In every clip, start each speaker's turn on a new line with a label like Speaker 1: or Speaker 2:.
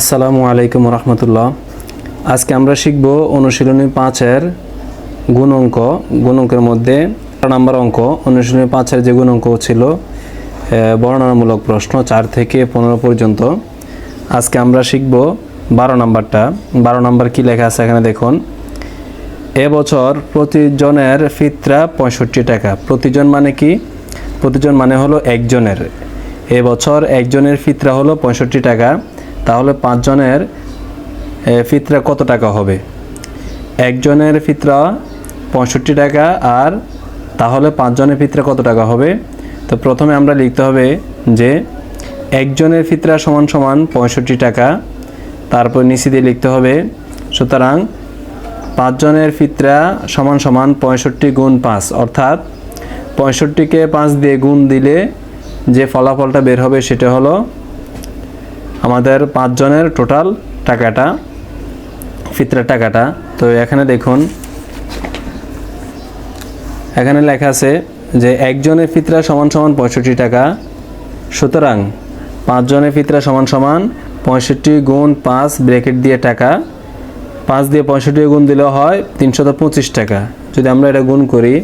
Speaker 1: আসসালামু আলাইকুম রহমতুল্লাহ। আজকে আমরা শিখব অনুশীলনী পাঁচের গুণ অঙ্ক। গুণ অঙ্কের মধ্যে নম্বর অঙ্ক। অনুশীলনী পাঁচের যে গুণ অঙ্ক ছিল বর্ণনামূলক প্রশ্ন চার থেকে পনেরো পর্যন্ত। আজকে আমরা শিখব বারো নাম্বারটা। বারো নাম্বার কি লেখা আছে এখানে দেখুন। এবছর প্রতিজনের ফিতরা পঁয়ষট্টি টাকা। প্রতিজন মানে কি? প্রতিজন মানে হলো একজনের। এবছর একজনের ফিতরা হলো পঁয়ষট্টি টাকা। তাহলে পাঁচজনের ফিতরা কত টাকা হবে? একজনের ফিতরা পঁয়ষট্টি টাকা আর তাহলে পাঁচজনের ফিতরা কত টাকা হবে? তো প্রথমে আমরা লিখতে হবে যে একজনের ফিতরা সমান সমান পঁয়ষট্টি টাকা, তারপর নিচে দিয়ে লিখতে হবে, সুতরাং পাঁচজনের ফিতরা সমান সমান পঁয়ষট্টি গুণ পাঁচ, অর্থাৎ পঁয়ষট্টিকে পাঁচ দিয়ে গুণ দিলে যে ফলাফলটা বের হবে সেটা হলো আমাদের পাঁচজনের টোটাল টাকাটা, ফিতরার টাকাটা। তো এখানে দেখুন, এখানে লেখা আছে যে একজনের ফিতরা সমান সমান পঁয়ষট্টি টাকা, সুতরাং পাঁচজনের ফিতরা সমান সমান পঁয়ষট্টি গুণ পাঁচ ব্র্যাকেট দিয়ে টাকা, পাঁচ দিয়ে পঁয়ষট্টি গুণ দিলে হয় তিনশত পঁচিশ টাকা। যদি আমরা এটা গুণ করি,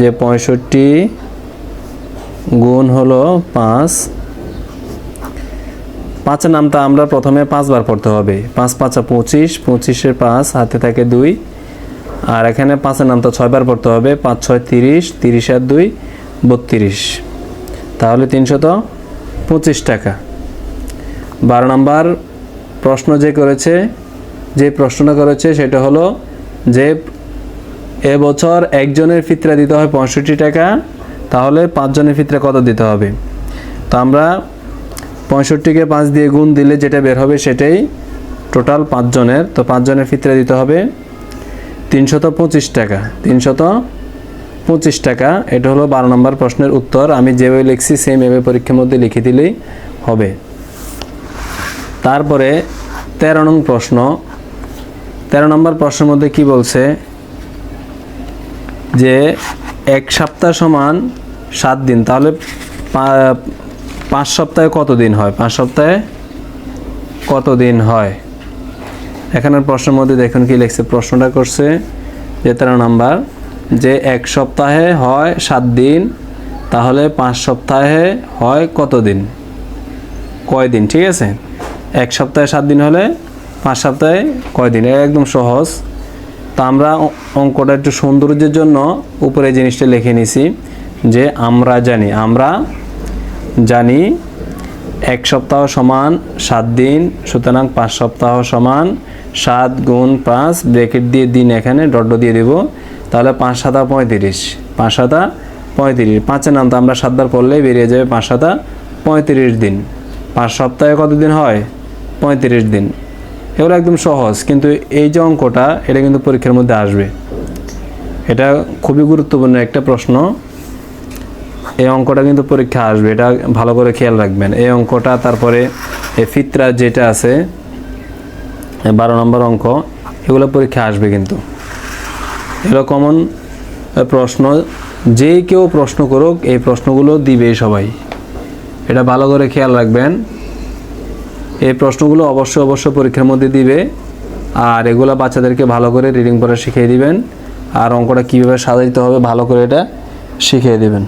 Speaker 1: যে পঁয়ষট্টি গুণ হলো পাঁচ পাঁচের নামটা আমরা প্রথমে পাঁচবার পড়তে হবে। পাঁচ, পাঁচা পঁচিশ, পঁচিশের পাঁচ, হাতে থাকে দুই। আর এখানে পাঁচের নামটা ছয়বার পড়তে হবে। পাঁচ, ছয়, তিরিশ তিরিশ, আর দুই, বত্রিশ। তাহলে তিনশত পঁচিশ টাকা। বারো নাম্বার প্রশ্ন যে করেছে, যে প্রশ্নটা করেছে সেটা হলো যে এবছর একজনের ফিতরা দিতে হয় পঁয়ষট্টি টাকা, তাহলে পাঁচজনের ফিতরা কত দিতে হবে? তো আমরা পঁয়ষট্টিকে পাঁচ দিয়ে গুণ দিলে যেটা বের হবে সেটাই টোটাল পাঁচজনের, তো পাঁচজনের ফিতরা দিতে হবে তিনশত পঁচিশ টাকা, তিনশত পঁচিশ টাকা। এটা হলো বারো নম্বর প্রশ্নের উত্তর। আমি যেভাবে লিখছি সেম এভাবে পরীক্ষার মধ্যে লিখে দিলেই হবে। তারপরে তেরো নং প্রশ্ন। তেরো নম্বর প্রশ্নের মধ্যে কি বলছে? যে এক সপ্তাহ সমান সাত দিন, তাহলে পাঁচ সপ্তাহে কত দিন হয়? পাঁচ সপ্তাহে কত দিন হয়? এখানের প্রশ্নের মধ্যে দেখুন কি লিখছে। প্রশ্নটা করছে যে তেরো নাম্বার, যে এক সপ্তাহে হয় সাত দিন, তাহলে পাঁচ সপ্তাহে হয় কত দিন কয় দিন, ঠিক আছে? এক সপ্তাহে সাত দিন হলে পাঁচ সপ্তাহে কয় দিন? একদম সহজ। তা আমরা অঙ্কটা একটু সৌন্দর্যের জন্য উপরে জিনিসটা লিখে নিছি যে আমরা জানি। আমরা জানি এক সপ্তাহ সমান সাত দিন, সুতরাং পাঁচ সপ্তাহ সমান সাত গুণ পাঁচ ব্রেকেট দিয়ে দিন এখানে, ডট দিয়ে দেব। তাহলে পাঁচ সাতা পঁয়ত্রিশ, পাঁচ সাতা পঁয়ত্রিশ। পাঁচের নাম তো আমরা সাতবার পড়লেই বেরিয়ে যাবে পাঁচ সাতা পঁয়ত্রিশ দিন। পাঁচ সপ্তাহে কত দিন হয়? পঁয়ত্রিশ দিন। এগুলো একদম সহজ, কিন্তু এই যে অঙ্কটা, এটা কিন্তু পরীক্ষার মধ্যে আসবে। এটা খুবই গুরুত্বপূর্ণ একটা প্রশ্ন। এই অঙ্কটা কিন্তু পরীক্ষা আসবে, এটা ভালো করে খেয়াল রাখবেন। এই অঙ্কটা, তারপরে এই ফিতরা যেটা আছে বারো নম্বর অঙ্ক, এগুলো পরীক্ষা আসবে কিন্তু। এগুলো কমন প্রশ্ন। যে কেউ প্রশ্ন করুক, এই প্রশ্নগুলো দিবে সবাই। এটা ভালো করে খেয়াল রাখবেন। এই প্রশ্নগুলো অবশ্যই অবশ্যই পরীক্ষার মধ্যে দিবে, আর এগুলো বাচ্চাদেরকে ভালো করে রিডিং পড়া শিখিয়ে দিবেন, আর অঙ্কটা কীভাবে সাজাইতে হবে ভালো করে এটা শিখিয়ে দিবেন।